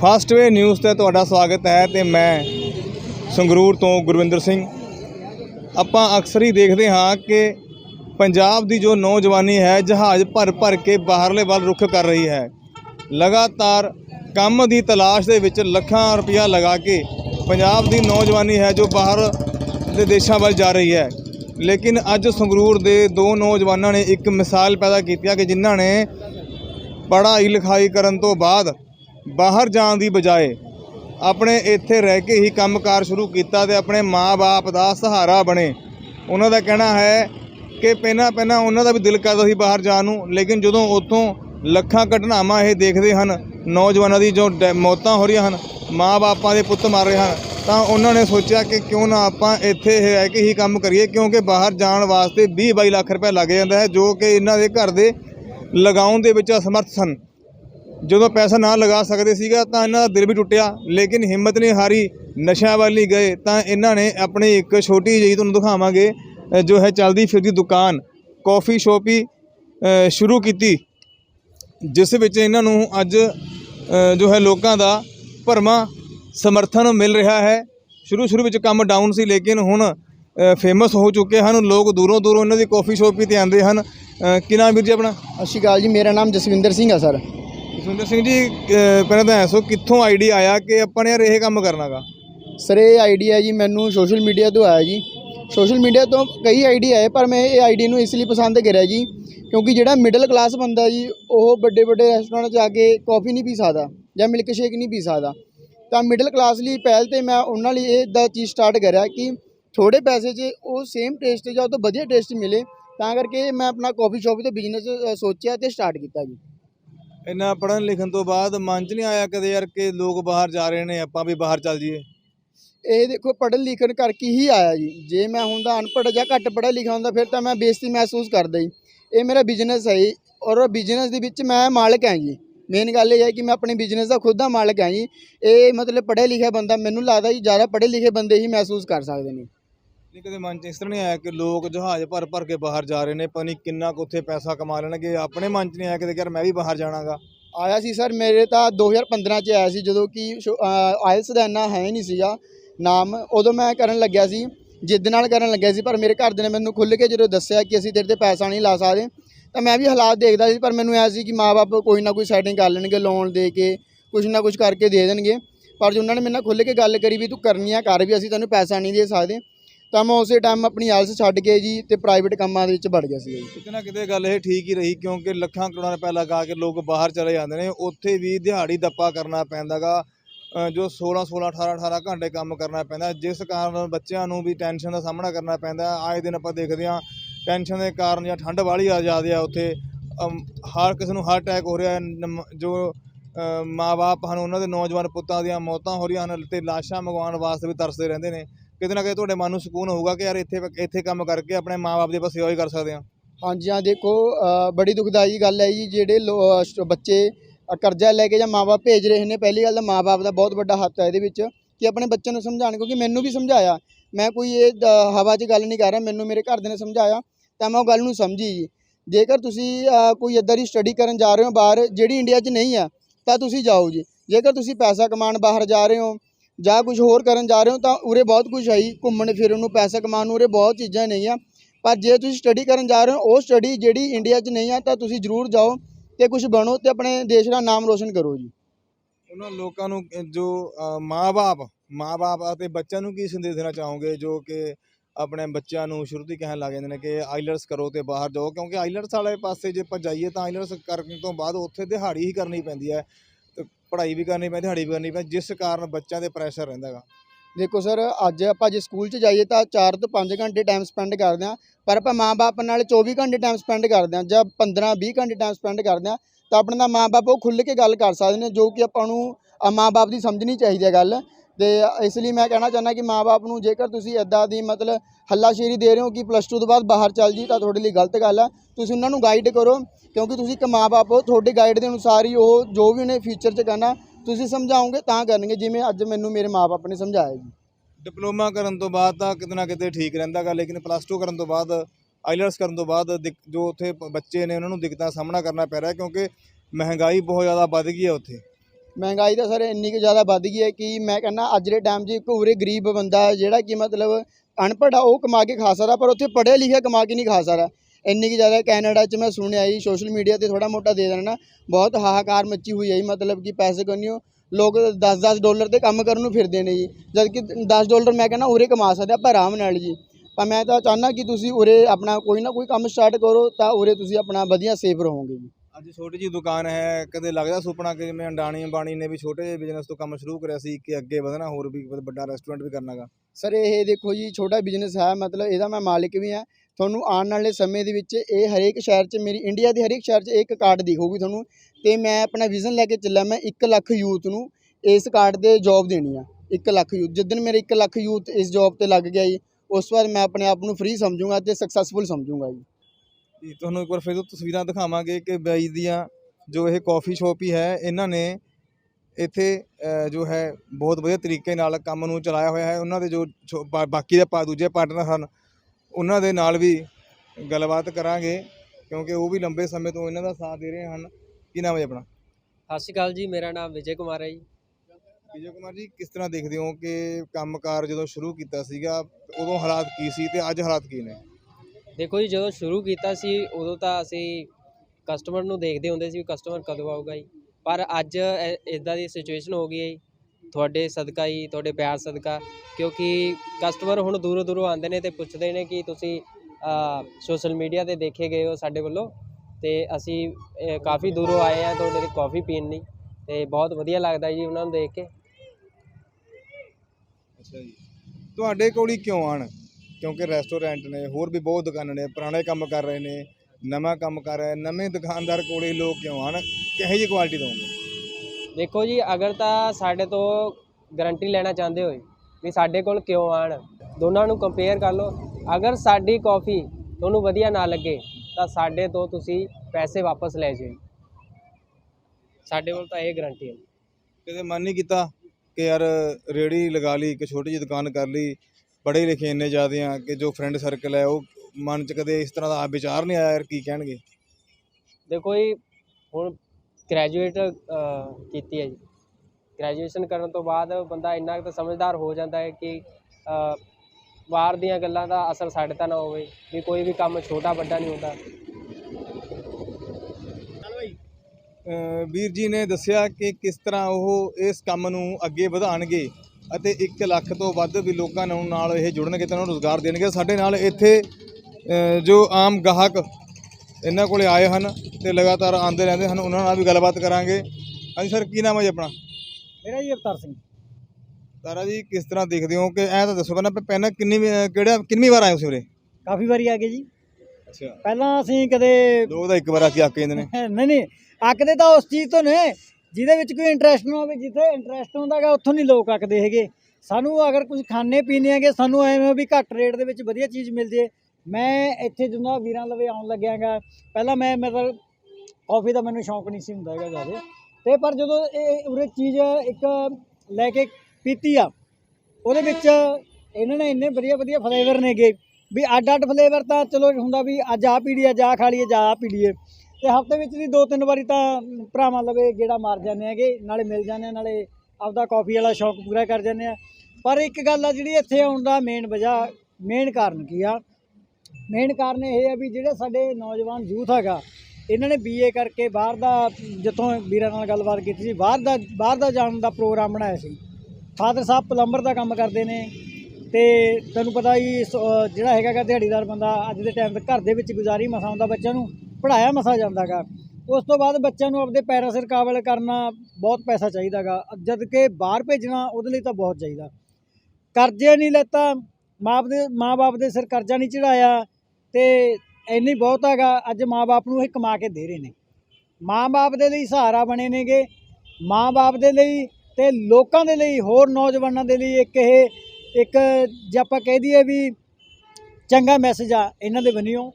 Fast way news ਤੇ ਤੁਹਾਡਾ ਸਵਾਗਤ ਹੈ ਤੇ ਮੈਂ ਸੰਗਰੂਰ ਤੋਂ ਗੁਰਵਿੰਦਰ ਸਿੰਘ। ਆਪਾਂ ਅਕਸਰ ਹੀ ਦੇਖਦੇ ਹਾਂ ਕਿ ਪੰਜਾਬ ਦੀ ਜੋ ਨੌਜਵਾਨੀ ਹੈ, ਜਹਾਜ਼ ਭਰ ਭਰ ਕੇ ਬਾਹਰਲੇ ਵੱਲ ਰੁਖ ਕਰ ਰਹੀ ਹੈ। ਲਗਾਤਾਰ ਕੰਮ ਦੀ ਤਲਾਸ਼ ਦੇ ਵਿੱਚ ਲੱਖਾਂ ਰੁਪਇਆ ਲਗਾ ਕੇ ਪੰਜਾਬ ਦੀ ਨੌਜਵਾਨੀ ਹੈ, ਜੋ ਬਾਹਰ ਦੇ ਦੇਸ਼ਾਂ ਵੱਲ ਜਾ ਰਹੀ ਹੈ। ਲੇਕਿਨ ਅੱਜ ਸੰਗਰੂਰ ਦੇ ਦੋ ਨੌਜਵਾਨਾਂ ਨੇ ਇੱਕ ਮਿਸਾਲ ਪੈਦਾ ਕੀਤੀ ਹੈ ਕਿ ਜਿਨ੍ਹਾਂ ਨੇ ਪੜ੍ਹਾਈ ਲਿਖਾਈ ਕਰਨ ਤੋਂ ਬਾਅਦ ਬਾਹਰ ਜਾਣ ਦੀ ਬਜਾਏ ਆਪਣੇ ਇੱਥੇ ਰਹਿ ਕੇ ਹੀ ਕੰਮਕਾਰ ਸ਼ੁਰੂ ਕੀਤਾ ਤੇ ਆਪਣੇ ਮਾਪੇ ਦਾ ਸਹਾਰਾ ਬਣੇ। ਉਹਨਾਂ ਦਾ ਕਹਿਣਾ ਹੈ ਕਿ ਪਹਿਲਾਂ ਪਹਿਲਾਂ ਉਹਨਾਂ ਦਾ ਵੀ ਦਿਲ ਕਰਦਾ ਸੀ ਬਾਹਰ ਜਾਣ ਨੂੰ, ਲੇਕਿਨ ਜਦੋਂ ਉੱਥੋਂ ਲੱਖਾਂ ਘਟਨਾਵਾਂ ਇਹ ਦੇਖਦੇ ਹਨ, ਨੌਜਵਾਨਾਂ ਦੀ ਜੋ ਡੈ- ਮੌਤਾਂ ਹੋ ਰਹੀਆਂ ਹਨ ਮਾਪਿਆਂ ਦੇ ਪੁੱਤ ਮਰ ਰਹੇ ਹਨ, ਤਾਂ ਉਹਨਾਂ ਨੇ ਸੋਚਿਆ ਕਿ ਕਿਉਂ ਨਾ ਆਪਾਂ ਇੱਥੇ ਰਹਿ ਕੇ ਹੀ ਕੰਮ ਕਰੀਏ, ਕਿਉਂਕਿ ਬਾਹਰ ਜਾਣ ਵਾਸਤੇ 20 22 ਲੱਖ ਰੁਪਏ ਲੱਗ ਜਾਂਦਾ ਹੈ, ਜੋ ਕਿ ਇਹਨਾਂ ਦੇ ਘਰ ਦੇ ਲਗਾਉਣ ਦੇ ਵਿੱਚ ਅਸਮਰਥ ਸਨ। ਜਦੋਂ ਪੈਸਾ ਨਾ ਲਗਾ ਸਕਦੇ ਸੀਗਾ ਤਾਂ ਇਹਨਾਂ ਦਾ ਦਿਲ ਵੀ ਟੁੱਟਿਆ ਲੇਕਿਨ ਹਿੰਮਤ ਨਹੀਂ ਹਾਰੀ ਨਸ਼ਿਆਂ ਵੱਲ ਨਹੀਂ ਗਏ ਤਾਂ ਇਹਨਾਂ ਨੇ ਆਪਣੀ ਇੱਕ ਛੋਟੀ ਜਿਹੀ ਤੁਹਾਨੂੰ ਦਿਖਾਵਾਂਗੇ ਜੋ ਹੈ ਚਲਦੀ ਫਿਰਦੀ ਦੁਕਾਨ ਕਾਫੀ ਸ਼ੋਪ ਹੀ ਸ਼ੁਰੂ ਕੀਤੀ ਜਿਸ ਵਿੱਚ ਇਹਨਾਂ ਨੂੰ ਅੱਜ ਜੋ ਹੈ ਲੋਕਾਂ ਦਾ ਭਰਮਾ ਸਮਰਥਨ ਮਿਲ ਰਿਹਾ ਹੈ। ਸ਼ੁਰੂ ਸ਼ੁਰੂ ਵਿੱਚ ਕੰਮ ਡਾਊਨ ਸੀ ਲੇਕਿਨ ਹੁਣ ਫੇਮਸ ਹੋ ਚੁੱਕੇ ਹਨ ਲੋਕ ਦੂਰੋਂ ਦੂਰੋਂ ਇਹਨਾਂ ਦੀ ਕਾਫੀ ਸ਼ੋਪ ਤੇ ਆਉਂਦੇ ਹਨ। ਅ, ਕੀ ਨਾਮ ਵੀਰ ਜੀ ਆਪਣਾ? ਸਤਿ ਸ਼੍ਰੀ ਅਕਾਲ ਜੀ ਮੇਰਾ ਨਾਮ ਜਸਵਿੰਦਰ ਸਿੰਘ ਆ ਸਰ। ਜਸਵਿੰਦਰ ਸਿੰਘ ਜੀ ਪਹਿਲਾਂ ਤਾਂ ਐਸੋ ਕਿੱਥੋਂ ਆਈਡੀਆ ਆਇਆ ਕਿ ਆਪਾਂ ਨੇ ਯਾਰ ਇਹ ਕੰਮ ਕਰਨਾਗਾ? ਸਰ, ਇਹ ਆਈਡੀਆ ਜੀ, ਮੈਨੂੰ ਸੋਸ਼ਲ ਮੀਡੀਆ ਤੋਂ ਆਇਆ ਜੀ। ਸੋਸ਼ਲ ਮੀਡੀਆ ਤੋਂ ਕਈ ਆਈਡੀਆ ਆਏ, ਪਰ ਮੈਂ ਇਹ ਆਈਡੀ ਨੂੰ ਇਸ ਲਈ ਪਸੰਦ ਕਰਿਆ ਜੀ, ਕਿਉਂਕਿ ਜਿਹੜਾ ਮਿਡਲ ਕਲਾਸ ਬੰਦਾ ਜੀ, ਉਹ ਵੱਡੇ ਵੱਡੇ ਰੈਸਟੋਰੈਂਟ 'ਚ ਆ ਕੇ ਕਾਫੀ ਨਹੀਂ ਪੀ ਸਕਦਾ ਜਾਂ ਮਿਲਕ ਸ਼ੇਕ ਨਹੀਂ ਪੀ ਸਕਦਾ। ਤਾਂ ਮਿਡਲ ਕਲਾਸ ਲਈ ਪਹਿਲ ਤੇ ਮੈਂ ਉਹਨਾਂ ਲਈ ਇਹ ਦਾ ਚੀਜ਼ ਸਟਾਰਟ ਕਰਿਆ ਕਿ ਥੋੜੇ ਪੈਸੇ 'ਚ ਉਹ ਸੇਮ ਟੇਸਟ ਜਾਂ ਉਹ ਤੋਂ ਵਧੀਆ ਟੇਸਟ ਮਿਲੇ, ਤਾਂ ਕਰਕੇ ਮੈਂ ਆਪਣਾ ਕਾਫੀ ਸ਼ਾਪ ਤੇ ਬਿਜ਼ਨਸ ਸੋਚਿਆ ਤੇ ਸਟਾਰਟ ਕੀਤਾ ਜੀ। ਇੰਨਾ ਪੜ੍ਹਨ ਲਿਖਣ ਤੋਂ ਬਾਅਦ ਮਨ 'ਚ ਨਹੀਂ ਆਇਆ ਕਦੇ ਯਾਰ ਕਿ ਲੋਕ ਬਾਹਰ ਜਾ ਰਹੇ ਨੇ, ਆਪਾਂ ਵੀ ਬਾਹਰ ਚੱਲ ਜਾਈਏ। ਇਹ ਦੇਖੋ, ਪੜ੍ਹਨ ਲਿਖਣ ਕਰਕੇ ਹੀ ਆਇਆ ਜੀ। ਜੇ ਮੈਂ ਹੁੰਦਾ ਅਨਪੜ੍ਹ ਜਾਂ ਘੱਟ ਪੜ੍ਹਿਆ ਲਿਖਿਆ ਹੁੰਦਾ, ਫਿਰ ਤਾਂ ਮੈਂ ਬੇਇੱਜ਼ਤੀ ਮਹਿਸੂਸ ਕਰਦਾ ਜੀ। ਇਹ ਮੇਰਾ ਬਿਜ਼ਨਸ ਹੈ ਜੀ ਔਰ ਬਿਜ਼ਨਸ ਦੇ ਵਿੱਚ ਮੈਂ ਮਾਲਕ ਹਾਂ ਜੀ। ਮੇਨ ਗੱਲ ਇਹ ਹੈ ਕਿ ਮੈਂ ਆਪਣੇ ਬਿਜ਼ਨਸ ਦਾ ਖੁਦ ਦਾ ਮਾਲਕ ਹਾਂ ਜੀ। ਇਹ ਮਤਲਬ ਪੜ੍ਹਿਆ ਲਿਖਿਆ ਬੰਦਾ ਮੈਨੂੰ ਲੱਗਦਾ ਜੀ, ਜ਼ਿਆਦਾ ਪੜ੍ਹੇ ਲਿਖੇ ਬੰਦੇ ਹੀ ਮਹਿਸੂਸ ਕਰ ਸਕਦੇ ਨੇ। ਨਹੀਂ, ਕਦੇ ਮਨ 'ਚ ਇਸ ਤਰ੍ਹਾਂ ਨਹੀਂ ਆਇਆ ਕਿ ਲੋਕ ਜਹਾਜ਼ ਭਰ ਭਰ ਕੇ ਬਾਹਰ ਜਾ ਰਹੇ ਨੇ, ਪਤਾ ਨਹੀਂ ਕਿੰਨਾ ਕੁ ਉੱਥੇ ਪੈਸਾ ਕਮਾ ਲੈਣਗੇ, ਆਪਣੇ ਮਨ 'ਚ ਨਹੀਂ ਆਇਆ ਕਿ ਯਾਰ ਮੈਂ ਵੀ ਬਾਹਰ ਜਾਣਾਗਾ। ਆਇਆ ਸੀ ਸਰ, ਮੇਰੇ ਤਾਂ 2015 ਚ ਆਇਆ ਸੀ, ਜਦੋਂ ਕਿ ਆਇਲਸ ਦਾ ਇੰਨਾ ਹੈ ਹੀ ਨਹੀਂ ਸੀਗਾ ਨਾਮ, ਉਦੋਂ ਮੈਂ ਕਰਨ ਲੱਗਿਆ ਸੀ, ਜਿੱਦ ਨਾਲ ਕਰਨ ਲੱਗਿਆ ਸੀ, ਪਰ ਮੇਰੇ ਘਰਦੇ ਨੇ ਮੈਨੂੰ ਖੁੱਲ੍ਹ ਕੇ ਜਦੋਂ ਦੱਸਿਆ ਕਿ ਅਸੀਂ ਤੇਰੇ ਤੇ ਪੈਸਾ ਨਹੀਂ ਲਾ ਸਕਦੇ, ਤਾਂ ਮੈਂ ਵੀ ਹਾਲਾਤ ਦੇਖਦਾ ਸੀ, ਪਰ ਮੈਨੂੰ ਐ ਸੀ ਕਿ ਮਾਪੇ ਕੋਈ ਨਾ ਕੋਈ ਸੈਟਿੰਗ ਕਰ ਲੈਣਗੇ ਲੋਨ ਦੇ ਕੇ ਕੁਝ ਨਾ ਕੁਝ ਕਰਕੇ ਦੇ ਦੇਣਗੇ, ਪਰ ਜੋ ਉਹਨਾਂ ਨੇ ਮੇਰੇ ਨਾਲ ਖੁੱਲ੍ਹ ਕੇ ਗੱਲ ਕਰੀ ਵੀ ਤੂੰ ਕਰਨੀ ਆ, ਕਰ ਵੀ, ਅਸੀਂ ਤੈਨੂੰ ਪੈਸਾ ਨਹੀਂ ਦੇ ਸਕਦੇ ਤਾਂ ਮੈਂ ਉਸੇ ਟਾਈਮ ਆਪਣੀ ਆਲਸ ਛੱਡ ਕੇ ਜੀ ਤੇ ਪ੍ਰਾਈਵੇਟ ਕੰਮਾਂ ਦੇ ਵਿੱਚ ਵੜ ਗਿਆ ਸੀ ਜੀ। ਕਿਤੇ ਨਾ ਕਿਤੇ ਗੱਲ ਇਹ ਠੀਕ ਹੀ ਰਹੀ ਕਿਉਂਕਿ ਲੱਖਾਂ ਕਰੋੜਾਂ ਰੁਪਏ ਲਗਾ ਕੇ ਲੋਕ ਬਾਹਰ ਚਲੇ ਜਾਂਦੇ ਨੇ ਉੱਥੇ ਵੀ ਦਿਹਾੜੀ ਦੱਪਾ ਕਰਨਾ ਪੈਂਦਾਗਾ ਅ, ਜੋ 16 16 18 18 ਘੰਟੇ ਕੰਮ ਕਰਨਾ ਪੈਂਦਾ ਜਿਸ ਕਾਰਨ ਬੱਚਿਆਂ ਨੂੰ ਵੀ ਟੈਨਸ਼ਨ ਦਾ ਸਾਹਮਣਾ ਕਰਨਾ ਪੈਂਦਾ। ਆਏ ਦਿਨ ਆਪਾਂ ਦੇਖਦੇ ਹਾਂ ਟੈਨਸ਼ਨ ਦੇ ਕਾਰਨ ਜਾਂ ਠੰਡ ਵਾਲੀ ਆ ਜਾਂਦੀ ਆ ਉੱਥੇ ਹਰ ਕਿਸੇ ਨੂੰ ਹਾਰਟ ਅਟੈਕ ਹੋ ਰਿਹਾ ਹੈ, ਜੋ ਅ, ਮਾਂ-ਬਾਪ ਹਨ ਉਹਨਾਂ ਦੇ ਨੌਜਵਾਨ ਪੁੱਤਾਂ ਦੀਆਂ ਮੌਤਾਂ ਹੋ ਰਹੀਆਂ ਹਨ ਤੇ ਲਾਸ਼ਾਂ ਮੰਗਵਾਉਣ ਵਾਸਤੇ ਵੀ ਤਰਸਦੇ ਰਹਿੰਦੇ ਨੇ। ਕਿਤੇ ਨਾ ਕਿਤੇ ਤੁਹਾਡੇ ਮਨ ਨੂੰ ਸਕੂਨ ਹੋਊਗਾ ਕਿ ਯਾਰ ਇੱਥੇ ਇੱਥੇ ਕੰਮ ਕਰਕੇ ਆਪਣੇ ਮਾਂ-ਬਾਪ ਦੀ ਆਪਾਂ ਕਰ ਸਕਦੇ ਹਾਂ। ਹਾਂਜੀ ਹਾਂ ਦੇਖੋ ਬੜੀ ਦੁਖਦਾਈ ਗੱਲ ਹੈ ਜੀ, ਜਿਹੜੇ ਲੋ- ਸ਼- ਬੱਚੇ ਕਰਜ਼ਾ ਲੈ ਕੇ ਜਾਂ ਮਾਪੇ ਭੇਜ ਰਹੇ ਨੇ, ਪਹਿਲੀ ਗੱਲ ਤਾਂ ਮਾਪੇ ਦਾ ਬਹੁਤ ਵੱਡਾ ਹੱਥ ਹੈ ਇਹਦੇ ਵਿੱਚ ਕਿ ਆਪਣੇ ਬੱਚਿਆਂ ਨੂੰ ਸਮਝਾਉਣ, ਕਿਉਂਕਿ ਮੈਨੂੰ ਵੀ ਸਮਝਾਇਆ। ਮੈਂ ਕੋਈ ਇਹ ਹਵਾ 'ਚ ਗੱਲ ਨਹੀਂ ਕਰ ਰਿਹਾ, ਮੈਨੂੰ ਮੇਰੇ ਘਰਦਿਆਂ ਨੇ ਸਮਝਾਇਆ, ਤਾਂ ਮੈਂ ਉਹ ਗੱਲ ਨੂੰ ਸਮਝੀ ਜੀ। ਜੇਕਰ ਤੁਸੀਂ ਕੋਈ ਇੱਦਾਂ ਦੀ ਸਟੱਡੀ ਕਰਨ ਜਾ ਰਹੇ ਹੋ ਬਾਹਰ, ਜਿਹੜੀ ਇੰਡੀਆ 'ਚ ਨਹੀਂ ਆ, ਤਾਂ ਤੁਸੀਂ ਜਾਓ ਜੀ। ਜੇਕਰ ਤੁਸੀਂ ਪੈਸਾ ਕਮਾਉਣ ਬਾਹਰ ਜਾ ਰਹੇ ਹੋ ਜਾਂ ਕੁਝ ਹੋਰ ਕਰਨ ਜਾ ਰਹੇ ਹੋ ਤਾਂ ਉਰੇ ਬਹੁਤ ਕੁਝ ਹੈ ਘੁੰਮਣ ਫਿਰਨ ਨੂੰ ਪੈਸਾ ਕਮਾਉਣ ਨੂੰ ਉਰੇ ਬਹੁਤ ਚੀਜ਼ਾਂ ਨਹੀਂ ਆ ਪਰ ਜੇ ਤੁਸੀਂ ਸਟੱਡੀ ਕਰਨ ਜਾ ਰਹੇ ਹੋ ਉਹ ਸਟੱਡੀ ਜਿਹੜੀ ਇੰਡੀਆ 'ਚ ਨਹੀਂ ਆ ਤਾਂ ਤੁਸੀਂ ਜ਼ਰੂਰ ਜਾਓ ਤੇ ਕੁਝ ਬਣੋ ਤੇ ਆਪਣੇ ਦੇਸ਼ ਦਾ ਨਾਮ ਰੋਸ਼ਨ ਕਰੋ ਜੀ। ਉਹਨਾਂ ਲੋਕਾਂ ਨੂੰ ਜੋ ਅ, ਮਾਂ-ਬਾਪ ਮਾਂ-ਬਾਪ ਅਤੇ ਬੱਚਿਆਂ ਨੂੰ ਕੀ ਸੰਦੇਸ਼ ਦੇਣਾ ਚਾਹੋਗੇ? ਜੋ ਕਿ ਆਪਣੇ ਬੱਚਿਆਂ ਨੂੰ ਸ਼ੁਰੂ ਤੋਂ ਹੀ ਕਹਿਣ ਲੱਗ ਜਾਂਦੇ ਨੇ ਕਿ ਆਈਲਟਸ ਕਰੋ ਤੇ ਬਾਹਰ ਜਾਓ ਕਿਉਂਕਿ ਆਈਲਟਸ ਵਾਲੇ ਪਾਸੇ ਜੇ ਆਪਾਂ ਜਾਈਏ ਤਾਂ ਆਈਲਟਸ ਕਰਨ ਤੋਂ ਬਾਅਦ ਉੱਥੇ ਦਿਹਾੜੀ ਹੀ ਕਰਨੀ ਪੈਂਦੀ ਹੈ। ਪੜ੍ਹਾਈ ਵੀ ਕਰਨੀ ਪੈਂਦੀ ਦਿਹਾੜੀ ਵੀ ਕਰਨੀ ਪੈਂਦੀ ਜਿਸ ਕਾਰਨ ਬੱਚਿਆਂ ਦੇ ਪ੍ਰੈਸ਼ਰ ਰਹਿੰਦਾ ਗਾ। ਦੇਖੋ ਸਰ ਅੱਜ ਆਪਾਂ ਜੇ ਸਕੂਲ 'ਚ ਜਾਈਏ ਤਾਂ 4 ਤੋਂ 5 ਘੰਟੇ ਟਾਈਮ ਸਪੈਂਡ ਕਰਦੇ ਹਾਂ ਪਰ ਆਪਾਂ ਮਾਂ-ਬਾਪ ਨਾਲ 24 ਘੰਟੇ ਟਾਈਮ ਸਪੈਂਡ ਕਰਦੇ ਹਾਂ ਜਾਂ 15 20 ਘੰਟੇ ਟਾਈਮ ਸਪੈਂਡ ਕਰਦੇ ਹਾਂ ਤਾਂ ਆਪਣੇ ਦਾ ਮਾਂ-ਬਾਪ ਉਹ ਖੁੱਲ੍ਹ ਕੇ ਗੱਲ ਕਰ ਸਕਦੇ ਨੇ ਜੋ ਕਿ ਆਪਾਂ ਨੂੰ ਅ, ਮਾਂ-ਬਾਪ ਦੀ ਸਮਝਣੀ ਚਾਹੀਦੀ ਹੈ ਗੱਲ। ਤੇ ਇਸ ਲਈ ਮੈਂ ਕਹਿਣਾ ਚਾਹੁੰਦਾ ਕਿ ਮਾਂ-ਬਾਪ ਨੂੰ ਜੇਕਰ ਤੁਸੀਂ ਇਦਾਂ ਦੀ ਮਤਲਬ ਹੱਲਾਸ਼ੇਰੀ ਦੇ ਰਹੇ ਹੋ ਕਿ ਪਲੱਸ 2 ਤੋਂ ਬਾਅਦ ਬਾਹਰ ਚੱਲ ਜੀ ਤਾਂ ਤੁਹਾਡੇ ਲਈ ਗਲਤ ਗੱਲ ਆ। ਤੁਸੀਂ ਉਹਨਾਂ ਨੂੰ ਗਾਈਡ ਕਰੋ, ਕਿਉਂਕਿ ਤੁਸੀਂ ਇੱਕ ਮਾਂ-ਬਾਪ ਹੋ, ਤੁਹਾਡੇ ਗਾਈਡ ਦੇ ਅਨੁਸਾਰ ਹੀ ਉਹ ਜੋ ਵੀ ਉਹਨੇ ਫਿਊਚਰ 'ਚ ਕਰਨਾ, ਤੁਸੀਂ ਸਮਝਾਓਗੇ ਤਾਂ ਕਰਨਗੇ, ਜਿਵੇਂ ਅੱਜ ਮੈਨੂੰ ਮੇਰੇ ਮਾਂ-ਬਾਪ ਨੇ ਸਮਝਾਇਆ ਜੀ। ਡਿਪਲੋਮਾ ਕਰਨ ਤੋਂ ਬਾਅਦ ਤਾਂ ਕਿਤੇ ਨਾ ਕਿਤੇ ਠੀਕ ਰਹਿੰਦਾ ਗਾ, ਲੇਕਿਨ ਪਲੱਸ 2 ਕਰਨ ਤੋਂ ਬਾਅਦ ਆਈਲਟਸ ਕਰਨ ਤੋਂ ਬਾਅਦ ਦਿੱਕ- ਜੋ ਉੱਥੇ ਬੱਚੇ ਨੇ ਉਹਨਾਂ ਨੂੰ ਦਿੱਕਤਾਂ ਦਾ ਸਾਹਮਣਾ ਕਰਨਾ ਪੈ ਰਿਹਾ, ਕਿਉਂਕਿ ਮਹਿੰਗਾਈ ਬਹੁਤ ਜ਼ਿਆਦਾ ਵੱਧ ਗਈ ਹੈ ਉੱਥੇ। ਮਹਿੰਗਾਈ ਤਾਂ ਸਰ ਇੰਨੀ ਕੁ ਜ਼ਿਆਦਾ ਵੱਧ ਗਈ ਹੈ ਕਿ ਮੈਂ ਕਹਿੰਦਾ ਅੱਜ ਦੇ ਟਾਈਮ 'ਚ ਇੱਕ ਉਰੇ ਗਰੀਬ ਬੰਦਾ ਜਿਹੜਾ ਕਿ ਮਤਲਬ ਅਨਪੜ੍ਹ ਆ, ਉਹ ਕਮਾ ਕੇ ਖਾ ਸਕਦਾ, ਪਰ ਉੱਥੇ ਪੜ੍ਹਿਆ ਲਿਖਿਆ ਕਮਾ ਕੇ ਨਹੀਂ ਖਾ ਸਕਦਾ। ਇੰਨੀ ਕੁ ਜ਼ਿਆਦਾ ਕੈਨੇਡਾ 'ਚ ਮੈਂ ਸੁਣਿਆ ਜੀ ਸੋਸ਼ਲ ਮੀਡੀਆ ਤੇ ਥੋੜਾ ਮੋਟਾ ਦੇ ਦੇਣਾ ਬਹੁਤ ਹਾਹਾਕਾਰ ਮੱਚੀ ਹੋਈ ਹੈ ਜੀ, ਮਤਲਬ ਕਿ ਪੈਸੇ ਕੰਨਿਓ, ਲੋਕ 10-10 ਡਾਲਰ ਤੇ ਕੰਮ ਕਰਨ ਨੂੰ ਫਿਰਦੇ ਨੇ ਜੀ। ਜਦ ਕਿ 10 ਡਾਲਰ ਮੈਂ ਕਹਿੰਦਾ ਉਰੇ ਕਮਾ ਸਕਦੇ ਆਪਾਂ ਆਰਾਮ ਨਾਲ ਜੀ। ਪਰ ਮੈਂ ਤਾਂ ਚਾਹੁੰਦਾ ਕਿ ਤੁਸੀਂ ਉਰੇ ਆਪਣਾ ਕੋਈ ਨਾ ਕੋਈ ਕੰਮ ਸਟਾਰਟ ਕਰੋ, ਤਾਂ ਉਰੇ ਤੁਸੀਂ ਆਪਣਾ ਵਧੀਆ ਸੇਫ ਰਹੋਗੇ ਜੀ। ਅੱਜ ਛੋਟੀ ਜੀ ਦੁਕਾਨ ਹੈ, ਕਦੇ ਲੱਗਦਾ ਸੁਪਨਾ ਕਿ ਜਿਵੇਂ ਅੰਡਾਣੀ ਅੰਬਾਣੀ ਨੇ ਵੀ ਛੋਟੇ ਜਿਹੇ ਬਿਜ਼ਨਸ ਤੋਂ ਕੰਮ ਸ਼ੁਰੂ ਕਰਿਆ ਸੀ ਕਿ ਅੱਗੇ ਵਧਣਾ, ਹੋਰ ਵੀ ਵੱਡਾ ਰੈਸਟੋਰੈਂਟ ਵੀ ਕਰਨਾਗਾ ਸਰ ਇਹ ਦੇਖੋ ਜੀ, ਛੋਟਾ ਬਿਜ਼ਨਸ ਹੈ, ਮਤਲਬ ਇਹਦਾ ਮੈਂ ਮਾਲਿਕ ਵੀ ਹਾਂ। ਤੁਹਾਨੂੰ ਆਉਣ ਵਾਲੇ ਸਮੇਂ ਦੇ ਵਿੱਚ ਇਹ ਹਰੇਕ ਸ਼ਹਿਰ 'ਚ ਮੇਰੀ ਇੰਡੀਆ ਦੇ ਹਰੇਕ ਸ਼ਹਿਰ 'ਚ ਇੱਕ ਕਾਰਡ ਦਿਖੂਗੀ ਤੁਹਾਨੂੰ ਤੇ ਮੈਂ ਆਪਣਾ ਵਿਜ਼ਨ ਲੈ ਕੇ ਚੱਲਿਆ, ਮੈਂ 1 ਲੱਖ ਯੂਥ ਨੂੰ ਇਸ ਕਾਰਡ ਤੇ ਜੌਬ ਦੇਣੀ ਆ 1 ਲੱਖ ਯੂਥ ਜਿੱਦਣ ਮੇਰੇ 1 ਲੱਖ ਯੂਥ ਇਸ ਜੌਬ ਤੇ ਲੱਗ ਗਿਆ ਜੀ, ਉਸ ਤੋਂ ਬਾਅਦ ਮੈਂ ਆਪਣੇ ਆਪ ਨੂੰ ਫ੍ਰੀ ਸਮਝੂੰਗਾ ਤੇ ਸਕਸੈਸਫੁਲ ਸਮਝੂੰਗਾ ਜੀ। ਜੀ ਤੁਹਾਨੂੰ ਇੱਕ ਵਾਰ ਫਿਰ ਤੋਂ ਤਸਵੀਰਾਂ ਦਿਖਾਵਾਂਗੇ ਕਿ ਬਾਈ ਦੀਆਂ ਜੋ ਇਹ ਕਾਫੀ ਸ਼ਾਪ ਹੀ ਹੈ ਇਹਨਾਂ ਨੇ ਇੱਥੇ ਜੋ ਹੈ ਬਹੁਤ ਵਧੀਆ ਤਰੀਕੇ ਨਾਲ ਕੰਮ ਨੂੰ ਚਲਾਇਆ ਹੋਇਆ ਹੈ। ਉਹਨਾਂ ਦੇ ਜੋ ਬਾਕੀ ਦੇ ਪਾ ਦੂਜੇ ਪਾਰਟਨਰ ਹਨ ਉਹਨਾਂ ਦੇ ਨਾਲ ਵੀ ਗੱਲਬਾਤ ਕਰਾਂਗੇ ਕਿਉਂਕਿ ਉਹ ਵੀ ਲੰਬੇ ਸਮੇਂ ਤੋਂ ਇਹਨਾਂ ਦਾ ਸਾਥ ਦੇ ਰਹੇ ਹਨ। ਕੀ ਨਾਮ ਹੈ ਆਪਣਾ? ਸਤਿ ਸ਼੍ਰੀ ਅਕਾਲ ਜੀ ਮੇਰਾ ਨਾਮ ਵਿਜੇ ਕੁਮਾਰ ਹੈ ਜੀ। ਵਿਜੇ ਕੁਮਾਰ ਜੀ ਕਿਸ ਤਰ੍ਹਾਂ ਦੇਖਦੇ ਹੋ ਕਿ ਕੰਮਕਾਰ ਜਦੋਂ ਸ਼ੁਰੂ ਕੀਤਾ ਸੀਗਾ ਉਦੋਂ ਹਾਲਾਤ ਕੀ ਸੀ ਤੇ ਅੱਜ ਹਾਲਾਤ ਕੀ ਨੇ? ਦੇਖੋ ਜੀ, ਜਦੋਂ ਸ਼ੁਰੂ ਕੀਤਾ ਸੀ, ਉਦੋਂ ਤਾਂ ਅਸੀਂ ਕਸਟਮਰ ਨੂੰ ਦੇਖਦੇ ਹੁੰਦੇ ਸੀ ਵੀ ਕਸਟਮਰ ਕਦੋਂ ਆਊਗਾ ਜੀ। ਪਰ ਅੱਜ ਇਦਾਂ ਦੀ ਸਿਚੁਏਸ਼ਨ ਹੋ ਗਈ ਹੈ ਜੀ। ਤੁਹਾਡੇ ਸਦਕਾ ਹੀ ਤੁਹਾਡੇ ਪਿਆਰ ਸਦਕਾ, ਕਿਉਂਕਿ ਕਸਟਮਰ ਹੁਣ ਦੂਰੋਂ ਦੂਰੋਂ ਆਉਂਦੇ ਨੇ ਤੇ ਪੁੱਛਦੇ ਨੇ ਕਿ ਤੁਸੀਂ ਸੋਸ਼ਲ ਮੀਡੀਆ ਤੇ ਦੇਖੇ ਗਏ ਹੋ ਸਾਡੇ ਵੱਲੋਂ। ਤੇ ਅਸੀਂ ਕਾਫੀ ਦੂਰੋਂ ਆਏ ਆ ਤੁਹਾਡੇ ਦੀ ਕਾਫੀ ਪੀਣ ਲਈ। ਤੇ ਬਹੁਤ ਵਧੀਆ ਲੱਗਦਾ ਜੀ ਉਹਨਾਂ ਨੂੰ ਦੇਖ ਕੇ। ਅੱਛਾ ਜੀ। ਤੁਹਾਡੇ ਕੋਲ ਹੀ ਕਿਉਂ ਆਣ ਕਿਉਂਕਿ ਰੈਸਟੋਰੈਂਟ ਨੇ ਹੋਰ ਵੀ ਬਹੁਤ ਦੁਕਾਨਾਂ ਨੇ ਪੁਰਾਣੇ ਕੰਮ ਕਰ ਰਹੇ ਨੇ ਨਵਾਂ ਕੰਮ ਕਰ ਰਹੇ ਨਵੇਂ ਦੁਕਾਨਦਾਰ ਕੋਲੇ ਲੋਕ ਕਿਉਂ ਆਣ ਕਿਹੋ ਜਿਹੀ ਕੁਆਲਿਟੀ ਦੋਗੇ ਦੇਖੋ ਜੀ ਅਗਰ ਤਾਂ ਸਾਡੇ ਤੋਂ ਗਾਰੰਟੀ ਲੈਣਾ ਚਾਹੁੰਦੇ ਹੋਏ ਵੀ ਸਾਡੇ ਕੋਲ ਕਿਉਂ ਆਣ ਦੋਨਾਂ ਨੂੰ ਕੰਪੇਅਰ ਕਰ ਲਓ। ਅਗਰ ਸਾਡੀ ਕਾਫੀ ਤੁਹਾਨੂੰ ਵਧੀਆ ਨਾ ਲੱਗੇ ਤਾਂ ਸਾਡੇ ਤੋਂ ਤੁਸੀਂ ਪੈਸੇ ਵਾਪਸ ਲੈ ਜਾਓ ਸਾਡੇ ਕੋਲ ਤਾਂ ਇਹ ਗਾਰੰਟੀ ਹੈ। ਕਦੇ ਮਨ ਨਹੀਂ ਕੀਤਾ ਕਿ ਯਾਰ ਰੇੜੀ ਲਗਾ ਲਈ ਇੱਕ ਛੋਟੀ ਜਿਹੀ ਦੁਕਾਨ ਕਰ ਲਈ ਪੜ੍ਹੇ ਲਿਖੇ ਇੰਨੇ ਜ਼ਿਆਦੇ ਆ ਕਿ ਜੋ ਫਰੈਂਡ ਸਰਕਲ ਹੈ ਉਹ ਮਨ 'ਚ ਕਦੇ ਇਸ ਤਰ੍ਹਾਂ ਦਾ ਵਿਚਾਰ ਨਹੀਂ ਆਇਆ ਯਾਰ ਕੀ ਕਹਿਣਗੇ? ਦੇਖੋ ਜੀ ਹੁਣ ਗ੍ਰੈਜੂਏਟ ਕੀਤੀ ਹੈ ਜੀ। ਗ੍ਰੈਜੂਏਸ਼ਨ ਕਰਨ ਤੋਂ ਬਾਅਦ ਬੰਦਾ ਇੰਨਾ ਕੁ ਤਾਂ ਸਮਝਦਾਰ ਹੋ ਜਾਂਦਾ ਹੈ ਕਿ ਬਾਹਰ ਦੀਆਂ ਗੱਲਾਂ ਦਾ ਅਸਰ ਸਾਡੇ ਤਾਂ ਨਾ ਹੋਵੇ ਵੀ ਕੋਈ ਵੀ ਕੰਮ ਛੋਟਾ ਵੱਡਾ ਨਹੀਂ ਹੁੰਦਾ। ਵੀਰ ਜੀ ਨੇ ਦੱਸਿਆ ਕਿ ਕਿਸ ਤਰ੍ਹਾਂ ਉਹ ਇਸ ਕੰਮ ਨੂੰ ਅੱਗੇ ਵਧਾਉਣਗੇ। ਅਤੇ 1 ਲੱਖ ਤੋਂ ਵੱਧ ਵੀ ਲੋਕਾਂ ਨੂੰ ਨਾਲ ਇਹ ਜੁੜਨਗੇ ਤੇ ਉਹਨਾਂ ਨੂੰ ਰੋਜ਼ਗਾਰ ਦੇਣਗੇ। ਸਾਡੇ ਨਾਲ ਇੱਥੇ ਜੋ ਆਮ ਗਾਹਕ ਇਹਨਾਂ ਕੋਲੇ ਆਏ ਹਨ ਤੇ ਲਗਾਤਾਰ ਆਉਂਦੇ ਰਹਿੰਦੇ ਹਨ ਉਹਨਾਂ ਨਾਲ ਵੀ ਗੱਲਬਾਤ ਕਰਾਂਗੇ। ਹਾਂਜੀ ਸਰ ਕੀ ਨਾਮ ਹੈ ਜੀ ਆਪਣਾ? ਮੇਰਾ ਜੀ ਅਵਤਾਰ ਸਿੰਘ। ਤਾਰਾ ਜੀ ਕਿਸ ਤਰ੍ਹਾਂ ਦੇਖਦੇ ਹੋ ਕਿ ਐ ਤਾਂ ਦੱਸੋ ਪਹਿਲਾਂ ਪਹਿਲਾਂ ਕਿੰਨੀ ਕਿਹੜਾ ਕਿੰਨੀ ਵਾਰ ਆਏ ਹੋ ਉਰੇ? ਕਾਫੀ ਵਾਰੀ ਆ ਗਏ ਜੀ। ਅੱਛਾ। ਪਹਿਲਾਂ ਅਸੀਂ ਕਦੇ ਲੋਕ ਤਾਂ ਇੱਕ ਵਾਰ ਆ ਕੇ ਆਕੇ ਜਾਂਦੇ ਨੇ। ਨਹੀਂ ਨਹੀਂ ਅੱਕਦੇ ਤਾਂ ਉਸ ਚੀਜ਼ ਤੋਂ ਨੇ। ਜਿਹਦੇ ਵਿੱਚ ਕੋਈ ਇੰਟਰਸਟ ਨਾ ਹੋਵੇ, ਜਿੱਥੇ ਇੰਟਰਸਟ ਹੁੰਦਾਗਾ, ਉੱਥੋਂ ਨਹੀਂ ਲੋਕ ਆਕਦੇ ਹੈਗੇ। ਸਾਨੂੰ ਅਗਰ ਕੁਝ ਖਾਣੇ ਪੀਣੇ ਹੈਗੇ, ਸਾਨੂੰ ਐਵੇਂ ਵੀ ਘੱਟ ਰੇਟ ਦੇ ਵਿੱਚ ਵਧੀਆ ਚੀਜ਼ ਮਿਲ ਜੇ। ਮੈਂ ਇੱਥੇ ਜਦੋਂ ਵੀਰਾਂ ਲਵੇ ਆਉਣ ਲੱਗਿਆਗਾ, ਪਹਿਲਾਂ ਮੈਂ ਮਤਲਬ ਕਾਫੀ ਦਾ ਮੈਨੂੰ ਸ਼ੌਂਕ ਨਹੀਂ ਸੀ ਹੁੰਦਾ ਹੈਗਾ ਜ਼ਿਆਦਾ। ਤੇ ਪਰ ਜਦੋਂ ਇਹ ਉਰੇ ਚੀਜ਼ ਇੱਕ ਲੈ ਕੇ ਪੀਤੀ ਆ, ਉਹਦੇ ਵਿੱਚ ਇਹਨਾਂ ਨੇ ਇੰਨੇ ਵਧੀਆ ਵਧੀਆ ਫਲੇਵਰ ਨੇਗੇ ਵੀ ਅੱਡ ਅੱਡ ਫਲੇਵਰ ਤਾਂ ਚਲੋ ਹੁੰਦਾ ਵੀ ਅੱਜ ਆ ਪੀ ਲਈਏ ਜਾ ਖਾ ਲਈਏ, ਜਾ ਆ ਪੀ ਲਈਏ। ਤੇ ਹਫ਼ਤੇ ਵਿੱਚ ਦੀ ਦੋ ਤਿੰਨ ਵਾਰੀ ਤਾਂ ਭਰਾਵਾਂ ਲਵੇ ਗੇੜਾ ਮਾਰ ਜਾਂਦੇ ਹੈਗੇ ਨਾਲੇ ਮਿਲ ਜਾਂਦੇ ਆ, ਨਾਲੇ ਆਪਦਾ ਕਾਫੀ ਵਾਲਾ ਸ਼ੌਂਕ ਪੂਰਾ ਕਰ ਜਾਂਦੇ ਆ। ਪਰ ਇੱਕ ਗੱਲ ਆ ਜਿਹੜੀ ਇੱਥੇ ਆਉਣ ਦਾ ਮੇਨ ਵਜ੍ਹਾ ਮੇਨ ਕਾਰਨ ਕੀ ਆ? ਮੇਨ ਕਾਰਨ ਇਹ ਆ ਵੀ ਜਿਹੜੇ ਸਾਡੇ ਨੌਜਵਾਨ ਯੂਥ ਹੈਗਾ ਇਹਨਾਂ ਨੇ ਬੀਏ ਕਰਕੇ ਬਾਹਰ ਦਾ ਜਿੱਥੋਂ ਵੀਰਾਂ ਨਾਲ ਗੱਲਬਾਤ ਕੀਤੀ ਸੀ ਬਾਹਰ ਦਾ ਬਾਹਰ ਦਾ ਜਾਣ ਦਾ ਪ੍ਰੋਗਰਾਮ ਬਣਾਇਆ ਸੀ। ਫਾਦਰ ਸਾਹਿਬ ਪਲੰਬਰ ਦਾ ਕੰਮ ਕਰਦੇ ਨੇ ਤੇ ਤੁਹਾਨੂੰ ਪਤਾ ਹੀ ਸ- ਜਿਹੜਾ ਹੈਗਾ ਦਿਹਾੜੀਦਾਰ ਬੰਦਾ ਅੱਜ ਦੇ ਟਾਈਮ ਤੇ ਘਰ ਦੇ ਵਿੱਚ ਗੁਜ਼ਾਰੀ ਮਸਾ ਹੁੰਦਾ ਬੱਚਿਆਂ ਨੂੰ। ਪੜਾਇਆ ਮਸਾ ਜਾਂਦਾਗਾ ਉਸ ਤੋਂ ਬਾਅਦ ਬੱਚਿਆਂ ਨੂੰ ਆਪਦੇ ਪੈਰਾਂ ਸਿਰ ਕਾਬਲ ਕਰਨਾ ਬਹੁਤ ਪੈਸਾ ਚਾਹੀਦਾਗਾ ਜਦ ਕਿ ਬਾਹਰ ਭੇਜਣਾ ਉਹਦੇ ਲਈ ਤਾਂ ਬਹੁਤ ਚਾਹੀਦਾ। ਕਰਜ਼ੇ ਨਹੀਂ ਲੈਤਾ ਮਾਪ ਦੇ ਮਾਂ-ਬਾਪ ਦੇ ਸਿਰ ਕਰਜ਼ਾ ਨਹੀਂ ਚੜਾਇਆ ਤੇ ਇੰਨੀ ਬਹੁਤ ਹੈਗਾ ਅੱਜ ਮਾਂ-ਬਾਪ ਨੂੰ ਇਹ ਕਮਾ ਕੇ ਦੇ ਰਹੇ ਨੇ। ਮਾਂ-ਬਾਪ ਦੇ ਲਈ ਸਹਾਰਾ ਬਣੇ ਨੇਗੇ ਮਾਂ-ਬਾਪ ਦੇ ਲਈ ਤੇ ਲੋਕਾਂ ਦੇ ਲਈ, ਹੋਰ ਨੌਜਵਾਨਾਂ ਦੇ ਲਈ ਇੱਕ ਇਹ, ਇੱਕ ਜੇ ਆਪਾਂ ਕਹਿ ਦਈਏ ਵੀ ਚੰਗਾ ਮੈਸੇਜ ਆ, ਇਹਨਾਂ ਦੇ ਬਣਿਓ।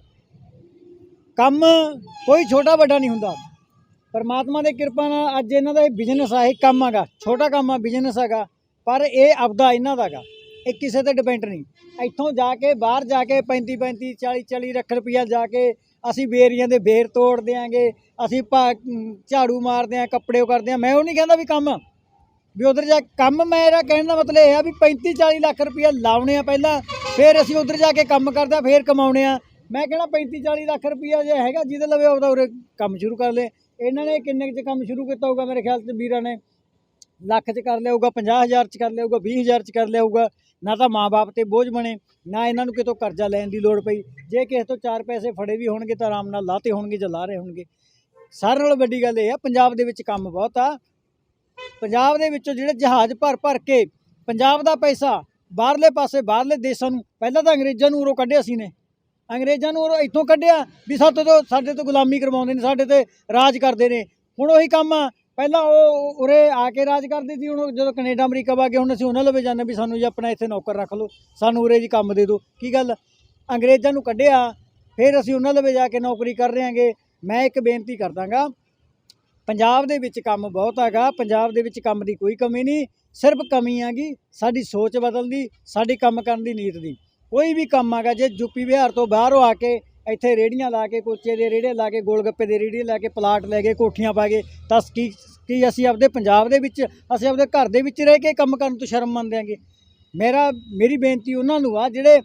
ਕੰਮ ਕੋਈ ਛੋਟਾ ਵੱਡਾ ਨਹੀਂ ਹੁੰਦਾ। ਪਰਮਾਤਮਾ ਦੀ ਕਿਰਪਾ ਨਾਲ ਅੱਜ ਇਹਨਾਂ ਦਾ ਇਹ ਬਿਜ਼ਨਸ ਆ, ਇਹ ਕੰਮ ਹੈਗਾ। ਛੋਟਾ ਕੰਮ ਆ ਬਿਜ਼ਨਸ ਹੈਗਾ। ਪਰ ਇਹ ਆਪਦਾ ਇਹਨਾਂ ਦਾ ਹੈਗਾ। ਇਹ ਕਿਸੇ ਤੇ ਡਿਪੈਂਡ ਨਹੀਂ। ਇੱਥੋਂ ਜਾ ਕੇ, ਬਾਹਰ ਜਾ ਕੇ 35 35 40 40 ਲੱਖ ਰੁਪਈਆ ਜਾ ਕੇ ਅਸੀਂ ਬੇਰੀਆਂ ਦੇ ਬੇਰ ਤੋੜ ਦਿਆਂਗੇ। ਅਸੀਂ ਭਾ- ਝਾੜੂ ਮਾਰਦੇ ਆਂ ਕੱਪੜੇ ਉਹ ਕਰਦੇ ਆਂ ਮੈਂ ਉਹ ਨਹੀਂ ਕਹਿੰਦਾ ਵੀ ਕੰਮ। ਵੀ ਉਧਰ ਜਾ, ਕੰਮ ਮੇਰਾ ਕਹਿਣ ਦਾ ਮਤਲਬ ਇਹ ਆ ਵੀ 35 40 ਲੱਖ ਰੁਪਇਆ ਲਾਉਣੇ ਆ ਪਹਿਲਾਂ। ਫਿਰ ਅਸੀਂ ਉਧਰ ਜਾ ਕੇ ਕੰਮ ਕਰਦੇ ਆ ਫਿਰ ਕਮਾਉਣੇ ਆ। ਮੈਂ ਕਹਿਣਾ 35 40 ਲੱਖ ਰੁਪਈਆ ਜੇ ਹੈਗਾ, ਜਿਹਦੇ ਲਵੇ ਉਹਦਾ ਉਰੇ ਕੰਮ ਸ਼ੁਰੂ ਕਰ ਲੇ। ਇਹਨਾਂ ਨੇ ਕਿੰਨੇ ਕੁ ਚ ਕੰਮ ਸ਼ੁਰੂ ਕੀਤਾ ਹੋਊਗਾ ਮੇਰੇ ਖਿਆਲ ਚ ਵੀਰਾਂ ਨੇ? ਲੱਖ ਚ ਕਰ ਲਿਆ ਹੋਊਗਾ 50000 ਚ ਕਰ ਲਿਆ ਹੋਊਗਾ 20000 ਚ ਕਰ ਲਿਆ ਹੋਊਗਾ। ਨਾ ਤਾਂ ਮਾਪੇ ਤੇ ਬੋਝ ਬਣੇ, ਨਾ ਇਹਨਾਂ ਨੂੰ ਕਿਤੋਂ ਕਰਜ਼ਾ ਲੈਣ ਦੀ ਲੋੜ ਪਈ। ਜੇ ਕਿਸੇ ਤੋਂ ਚਾਰ ਪੈਸੇ ਫੜੇ ਵੀ ਹੋਣਗੇ ਤਾਂ ਆਰਾਮ ਨਾਲ ਲਾਤੇ ਹੋਣਗੇ ਜਾਂ ਲਾ ਰਹੇ ਹੋਣਗੇ। ਸਾਰਿਆਂ ਨਾਲੋਂ ਵੱਡੀ ਗੱਲ ਇਹ ਆ, ਪੰਜਾਬ ਦੇ ਵਿੱਚ ਕੰਮ ਬਹੁਤ ਆ। ਪੰਜਾਬ ਦੇ ਵਿੱਚੋਂ ਜਿਹੜੇ ਜਹਾਜ਼ ਭਰ ਭਰ ਕੇ ਪੰਜਾਬ ਦਾ ਪੈਸਾ ਬਾਹਰਲੇ ਪਾਸੇ, ਬਾਹਰਲੇ ਦੇਸ਼ਾਂ ਨੂੰ, ਪਹਿਲਾਂ ਤਾਂ ਅੰਗਰੇਜ਼ਾਂ ਨੂੰ ਉਰੋਂ ਕੱਢਿਆ ਸੀ ਨੇ ਅੰਗਰੇਜ਼ਾਂ ਨੂੰ ਉਹ ਇੱਥੋਂ ਕੱਢਿਆ ਵੀ ਸਾਡੇ ਤੋਂ ਸਾਡੇ ਤੋਂ ਗੁਲਾਮੀ ਕਰਵਾਉਂਦੇ ਨੇ, ਸਾਡੇ ਤੇ ਰਾਜ ਕਰਦੇ ਨੇ। ਹੁਣ ਉਹੀ ਕੰਮ ਆ। ਪਹਿਲਾਂ ਉਹ ਉਰੇ ਆ ਕੇ ਰਾਜ ਕਰਦੇ ਸੀ, ਹੁਣ ਜਦੋਂ ਕੈਨੇਡਾ, ਅਮਰੀਕਾ ਵਾ ਕੇ ਹੁਣ ਅਸੀਂ ਉਹਨਾਂ ਲਵੇ ਜਾਂਦੇ ਵੀ ਸਾਨੂੰ ਜੀ ਆਪਣਾ ਇੱਥੇ ਨੌਕਰ ਰੱਖ ਲਓ, ਸਾਨੂੰ ਉਰੇ ਜੀ ਕੰਮ ਦੇ ਦਿਓ। ਕੀ ਗੱਲ? ਅੰਗਰੇਜ਼ਾਂ ਨੂੰ ਕੱਢਿਆ, ਫਿਰ ਅਸੀਂ ਉਹਨਾਂ ਲਵੇ ਜਾ ਕੇ ਨੌਕਰੀ ਕਰ ਰਹੇ ਹਾਂਗੇ ਮੈਂ ਇੱਕ ਬੇਨਤੀ ਕਰਦਾਗਾ, ਪੰਜਾਬ ਦੇ ਵਿੱਚ ਕੰਮ ਬਹੁਤ ਹੈਗਾ, ਪੰਜਾਬ ਦੇ ਵਿੱਚ ਕੰਮ ਦੀ ਕੋਈ ਕਮੀ ਨਹੀਂ, ਸਿਰਫ ਕਮੀ ਹੈਗੀ ਸਾਡੀ ਸੋਚ ਬਦਲਦੀ, ਸਾਡੀ ਕੰਮ ਕਰਨ ਦੀ ਨੀਤ ਦੀ। ਕੋਈ ਵੀ ਕੰਮ ਹੈਗਾ ਜੇ ਯੂਪੀ ਬਿਹਾਰ ਤੋਂ ਬਾਹਰੋਂ ਆ ਕੇ ਇੱਥੇ ਰੇੜੀਆਂ ਲਾ ਕੇ ਕੁਲਚੇ ਦੇ ਰੇੜੇ ਲਾ ਕੇ ਗੋਲਗੱਪੇ ਦੇ ਰੇੜੀ ਲਾ ਕੇ ਪਲਾਟ ਲੈ ਕੇ ਕੋਠੀਆਂ ਪਾ ਕੇ ਤਾਂ ਕੀ ਕੀ ਅਸੀਂ ਆਪਦੇ ਪੰਜਾਬ ਦੇ ਵਿੱਚ ਅਸੀਂ ਆਪਦੇ ਘਰ ਦੇ ਵਿੱਚ ਰਹਿ ਕੇ ਕੰਮ ਕਰਨ ਤੋਂ ਸ਼ਰਮ ਮੰਨਦੇ ਹਾਂਗੇ। ਮੇਰਾ ਮੇਰੀ ਬੇਨਤੀ ਉਹਨਾਂ ਨੂੰ ਆ ਜਿਹੜੇ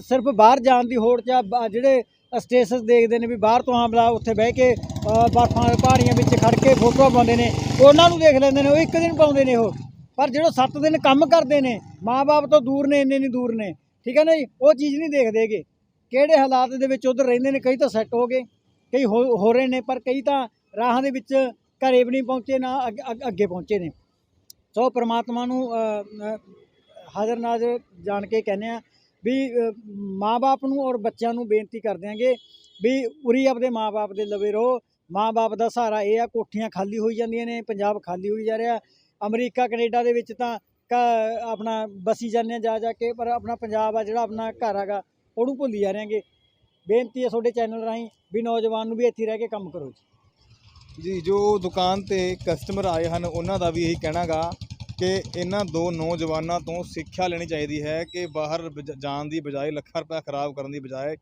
ਸਿਰਫ ਬਾਹਰ ਜਾਣ ਦੀ ਹੋੜ ਚ ਜਿਹੜੇ ਸਟੇਟਸ ਦੇਖਦੇ ਨੇ ਵੀ ਬਾਹਰ ਤੋਂ ਆਮਲਾ ਉੱਥੇ ਬਹਿ ਕੇ ਅ, ਬਰਫਾਂ ਪਹਾੜੀਆਂ ਵਿੱਚ ਖੜ ਕੇ ਫੋਟੋਆਂ ਪਾਉਂਦੇ ਨੇ ਉਹਨਾਂ ਨੂੰ ਦੇਖ ਲੈਂਦੇ ਨੇ ਉਹ ਇੱਕ ਦਿਨ ਪਾਉਂਦੇ ਨੇ ਉਹ। ਪਰ ਜਿਹੜੇ 7 ਦਿਨ ਕੰਮ ਕਰਦੇ ਨੇ ਮਾਪੇ ਤੋਂ ਦੂਰ ਨੇ ਇੰਨੇ ਨਹੀਂ ਦੂਰ ਨੇ। ਠੀਕ ਹੈ ਨਾ ਜੀ? ਉਹ ਚੀਜ਼ ਨਹੀਂ ਦੇਖਦੇਗੇ ਕਿਹੜੇ ਹਾਲਾਤ ਦੇ ਵਿੱਚ ਉਧਰ ਰਹਿੰਦੇ ਨੇ ਕਈ ਤਾਂ ਸੈੱਟ ਹੋ ਗਏ ਕਈ ਹੋ ਹੋ ਰਹੇ ਨੇ ਪਰ ਕਈ ਤਾਂ ਰਾਹਾਂ ਦੇ ਵਿੱਚ ਘਰੇ ਵੀ ਨਹੀਂ ਪਹੁੰਚੇ ਨਾ ਅੱਗੇ ਪਹੁੰਚੇ ਨੇ। ਸੋ ਪ੍ਰਮਾਤਮਾ ਨੂੰ ਅ, ਹਾਜ਼ਰ ਨਾਜ਼ਰ ਜਾਣ ਕੇ ਕਹਿੰਦੇ ਆ ਵੀ ਮਾਪੇ ਨੂੰ ਔਰ ਬੱਚਿਆਂ ਨੂੰ ਬੇਨਤੀ ਕਰ ਦਿਆਂਗੇ ਵੀ ਉਰੀ ਆਪਦੇ ਮਾਪੇ ਦੇ ਲਵੇ ਰਹੋ। ਮਾਪੇ ਦਾ ਸਹਾਰਾ ਇਹ ਆ ਕੋਠੀਆਂ ਖਾਲੀ ਹੋਈ ਜਾਂਦੀਆਂ ਨੇ ਪੰਜਾਬ ਖਾਲੀ ਹੋਈ ਜਾ ਰਿਹਾ। ਅਮਰੀਕਾ ਕੈਨੇਡਾ ਦੇ ਵਿੱਚ ਤਾਂ ਆਪਣਾ ਬਸੀ ਜਾਂਦੇ ਆ ਜਾ ਜਾ ਕੇ, ਪਰ ਆਪਣਾ ਪੰਜਾਬ ਆ ਜਿਹੜਾ ਆਪਣਾ ਘਰ ਹੈਗਾ, ਉਹਨੂੰ ਭੁੱਲੀ ਜਾ ਰਹੇਗੇ ਬੇਨਤੀ ਹੈ ਤੁਹਾਡੇ ਚੈਨਲ ਰਾਹੀਂ ਵੀ ਨੌਜਵਾਨ ਨੂੰ ਵੀ ਇੱਥੇ ਰਹਿ ਕੇ ਕੰਮ ਕਰੋ ਜੀ। ਜੀ, ਜੋ ਦੁਕਾਨ ਤੇ ਕਸਟਮਰ ਆਏ ਹਨ, ਉਹਨਾਂ ਦਾ ਵੀ ਇਹੀ ਕਹਿਣਾਗਾ ਕਿ ਇਹਨਾਂ ਦੋ ਨੌਜਵਾਨਾਂ ਤੋਂ ਸਿੱਖਿਆ ਲੈਣੀ ਚਾਹੀਦੀ ਹੈ ਕਿ ਬਾਹਰ ਜਾਣ ਦੀ ਬਜਾਏ ਲੱਖਾਂ ਰੁਪਏ ਖਰਾਬ ਕਰਨ ਦੀ ਬਜਾਏ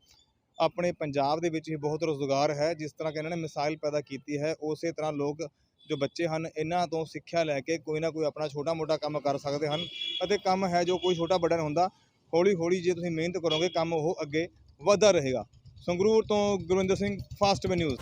ਆਪਣੇ ਪੰਜਾਬ ਦੇ ਵਿੱਚ ਹੀ ਬਹੁਤ ਰੋਜ਼ਗਾਰ ਹੈ, ਜਿਸ ਤਰ੍ਹਾਂ ਕਿ ਇਹਨਾਂ ਨੇ ਮਿਸਾਈਲ ਪੈਦਾ ਕੀਤੀ ਹੈ, ਉਸੇ ਤਰ੍ਹਾਂ ਲੋਕ ਜੋ ਬੱਚੇ ਹਨ, ਇਹਨਾਂ ਤੋਂ ਸਿੱਖਿਆ ਲੈ ਕੇ ਕੋਈ ਨਾ ਕੋਈ ਆਪਣਾ ਛੋਟਾ ਮੋਟਾ ਕੰਮ ਕਰ ਸਕਦੇ ਹਨ ਅਤੇ ਕੰਮ ਹੈ ਜੋ ਕੋਈ ਛੋਟਾ ਵੱਡਾ ਨਹੀਂ ਹੁੰਦਾ ਹੌਲੀ ਹੌਲੀ ਜੇ ਤੁਸੀਂ ਮਿਹਨਤ ਕਰੋਗੇ, ਕੰਮ ਉਹ ਅੱਗੇ ਵਧਦਾ ਰਹੇਗਾ। ਸੰਗਰੂਰ ਤੋਂ ਗੁਰਵਿੰਦਰ ਸਿੰਘ ਫਾਸਟ ਨਿਊਜ਼